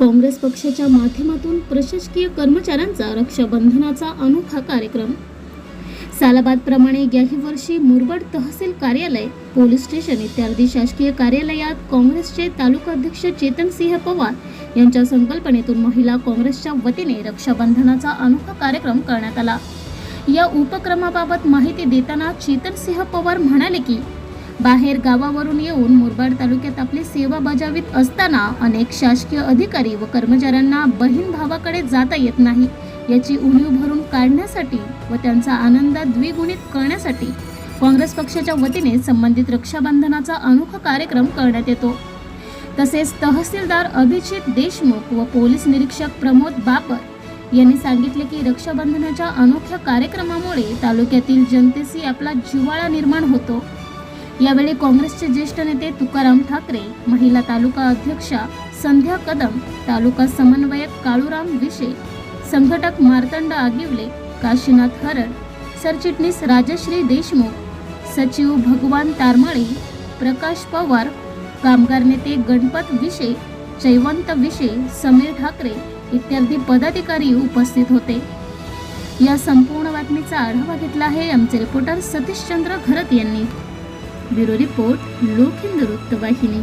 काँग्रेस पक्षाच्या माध्यमातून प्रशासकीय कर्मचाऱ्यांचा रक्षाबंधनाचा अनोखा कार्यक्रम. सालाबादप्रमाणे याही वर्षी मुरबाड तहसील कार्यालय पोलीस स्टेशन इत्यादी शासकीय कार्यालयात काँग्रेसचे तालुका अध्यक्ष चेतनसिंह पवार यांच्या संकल्पनेतून महिला काँग्रेसच्या वतीने रक्षाबंधनाचा अनोखा कार्यक्रम करण्यात आला. या उपक्रमाबाबत माहिती देताना चेतन सिंह पवार म्हणाले की बाहेर गावावरून येऊन मुरबाड तालुक्यात आपली सेवा बजावित असताना अनेक शासकीय अधिकारी व कर्मचाऱ्यांना बहीण भावाकडे जाता येत नाही. याची उणीव भरून काढण्यासाठी व त्यांचा आनंद द्विगुणित करण्यासाठी काँग्रेस पक्षाच्या वतीने संबंधित रक्षाबंधनाचा अनोखा कार्यक्रम करण्यात येतो. तसेच तहसीलदार अभिजित देशमुख व पोलीस निरीक्षक प्रमोद बापर यांनी सांगितले की रक्षाबंधनाच्या अनोख्या कार्यक्रमामुळे तालुक्यातील जनतेशी आपला जिव्हाळा निर्माण होतो. यावेळी काँग्रेसचे ज्येष्ठ नेते तुकाराम ठाकरे महिला तालुका अध्यक्षा संध्या कदम तालुका समन्वयक काळूराम विशे संघटक मार्तंड आगिवले काशीनाथ हरड सरचिटणीस राजश्री देशमुख सचिव भगवान तारमाळे प्रकाश पवार कामगार नेते गणपत विशे जयवंत विशे समीर ठाकरे इत्यादी पदाधिकारी उपस्थित होते. या संपूर्ण बातमीचा आढावा घेतला आहे आमचे रिपोर्टर सतीशचंद्र घरत यांनी. ব্যুরো রিপোর্ট লোক হিন্দু রক্তবাহিনী